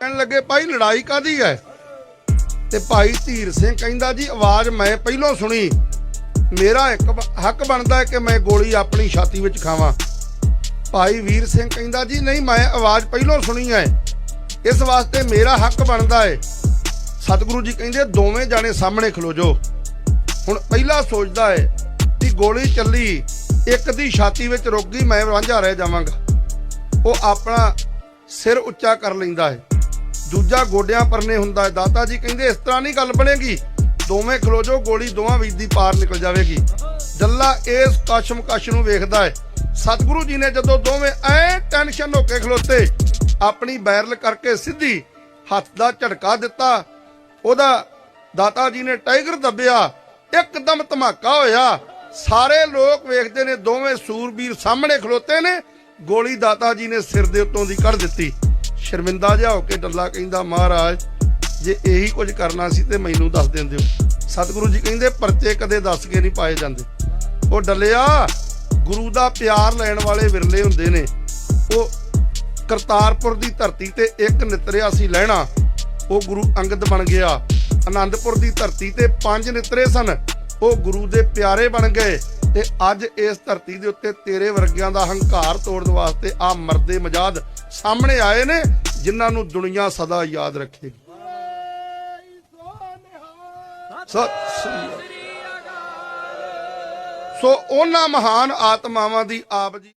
ਕਹਿਣ ਲੱਗੇ, ਭਾਈ, ਲੜਾਈ ਕਾਦੀ ਹੈ? ਤੇ ਭਾਈ ਧੀਰ ਸਿੰਘ ਕਹਿੰਦਾ, ਜੀ, ਆਵਾਜ਼ ਮੈਂ ਪਹਿਲਾਂ ਸੁਣੀ। ਮੇਰਾ ਇੱਕ ਹੱਕ ਬਣਦਾ ਹੈ ਕਿ ਮੈਂ ਗੋਲੀ ਆਪਣੀ ਛਾਤੀ ਵਿੱਚ ਖਾਵਾਂ। ਭਾਈ ਵੀਰ ਸਿੰਘ ਕਹਿੰਦਾ, ਜੀ, ਨਹੀਂ, ਮੈਂ ਆਵਾਜ਼ ਪਹਿਲਾਂ ਸੁਣੀ ਹੈ। ਇਸ ਵਾਸਤੇ ਮੇਰਾ ਹੱਕ ਬਣਦਾ ਹੈ। ਸਤਿਗੁਰੂ ਜੀ ਕਹਿੰਦੇ, ਦੋਵੇਂ ਜਾਣੇ ਸਾਹਮਣੇ ਖਲੋ ਜੋ ਹੁਣ ਪਹਿਲਾ ਸੋਚਦਾ ਹੈ ਕਿ ਗੋਲੀ ਚੱਲੀ, ਇੱਕ ਦੀ ਛਾਤੀ ਵਿੱਚ ਰੁਕ ਗਈ, ਮੈਂ ਵਾਂਝਾ ਰਹਿ ਜਾਵਾਂਗਾ। ਉਹ ਆਪਣਾ ਸਿਰ ਉੱਚਾ ਕਰ ਲੈਂਦਾ ਹੈ। ਦੂਜਾ ਗੋਡਿਆਂ ਪਰਨੇ ਹੁੰਦਾ ਹੈ। ਦਾਤਾ ਜੀ ਕਹਿੰਦੇ, ਇਸ ਤਰ੍ਹਾਂ ਨਹੀਂ ਗੱਲ ਬਣੇਗੀ। ਦੋਵੇਂ ਖਲੋਜੋ, ਗੋਲੀ ਦੋਵਾਂ ਵਿੱਚ ਦੀ ਪਾਰ ਨਿਕਲ ਜਾਵੇਗੀ। ਜੱਲਾ ਇਸ ਕਸ਼ਮ ਨੂੰ ਵੇਖਦਾ ਹੈ। ਸਤਿਗੁਰੂ ਜੀ ਨੇ ਜਦੋਂ ਦੋਵੇਂ ਐ ਟੈਨਸ਼ਨ ਹੋ ਕੇ ਖਲੋਤੇ, ਆਪਣੀ ਬੈਰਲ ਕਰਕੇ ਸਿੱਧੀ ਹੱਥ ਦਾ ਝਟਕਾ ਦਿੱਤਾ। ਉਹਦਾ ਦਾਤਾ ਜੀ ਨੇ ਟਾਈਗਰ ਦੱਬਿਆ। ਇੱਕਦਮ ਧਮਾਕਾ ਹੋਇਆ। ਸਾਰੇ ਲੋਕ ਵੇਖਦੇ ਨੇ, ਦੋਵੇਂ ਸੂਰਬੀਰ ਸਾਹਮਣੇ ਖਲੋਤੇ ਨੇ। ਗੋਲੀ ਦਾਤਾ ਜੀ ਨੇ ਸਿਰ ਦੇ ਉੱਤੋਂ ਦੀ ਕੱਢ ਦਿੱਤੀ। ਸ਼ਰਮਿੰਦਾ ਜਿਹਾ ਹੋ ਕੇ ਡੱਲਾ ਕਹਿੰਦਾ, ਮਹਾਰਾਜ, ਜੇ ਇਹੀ ਕੁਝ ਕਰਨਾ ਸੀ ਤੇ ਮੈਨੂੰ ਦੱਸ ਦਿੰਦੇ ਹੋ। ਸਤਿਗੁਰੂ ਜੀ ਕਹਿੰਦੇ, ਪਰਚੇ ਕਦੇ ਦੱਸ ਕੇ ਨਹੀਂ ਪਾਏ ਜਾਂਦੇ। ਉਹ ਡੱਲਿਆ, ਗੁਰੂ ਦਾ ਪਿਆਰ ਲੈਣ ਵਾਲੇ ਵਿਰਲੇ ਹੁੰਦੇ ਨੇ। ਉਹ ਕਰਤਾਰਪੁਰ ਦੀ ਧਰਤੀ ਤੇ ਇੱਕ ਨਿਤਰਿਆ ਸੀ ਲੈਣਾ। ਉਹ ਗੁਰੂ ਅੰਗਦ ਬਣ ਗਿਆ। ਆਨੰਦਪੁਰ ਦੀ ਧਰਤੀ ਤੇ ਪੰਜ ਨਿਤਰੇ ਸਨ। ਉਹ ਗੁਰੂ ਦੇ ਪਿਆਰੇ ਬਣ ਗਏ। ਤੇ ਅੱਜ ਇਸ ਧਰਤੀ ਦੇ ਉੱਤੇ ਤੇਰੇ ਵਰਗਿਆਂ ਦਾ ਹੰਕਾਰ ਤੋੜਨ ਵਾਸਤੇ ਆ ਮਰਦੇ ਮਜਾਦ ਸਾਹਮਣੇ ਆਏ ਨੇ, ਜਿਨ੍ਹਾਂ ਨੂੰ ਦੁਨੀਆ ਸਦਾ ਯਾਦ ਰੱਖੇਗੀ। ਸੋ ਉਹਨਾਂ ਮਹਾਨ ਆਤਮਾਵਾਂ ਦੀ ਆਪ ਜੀ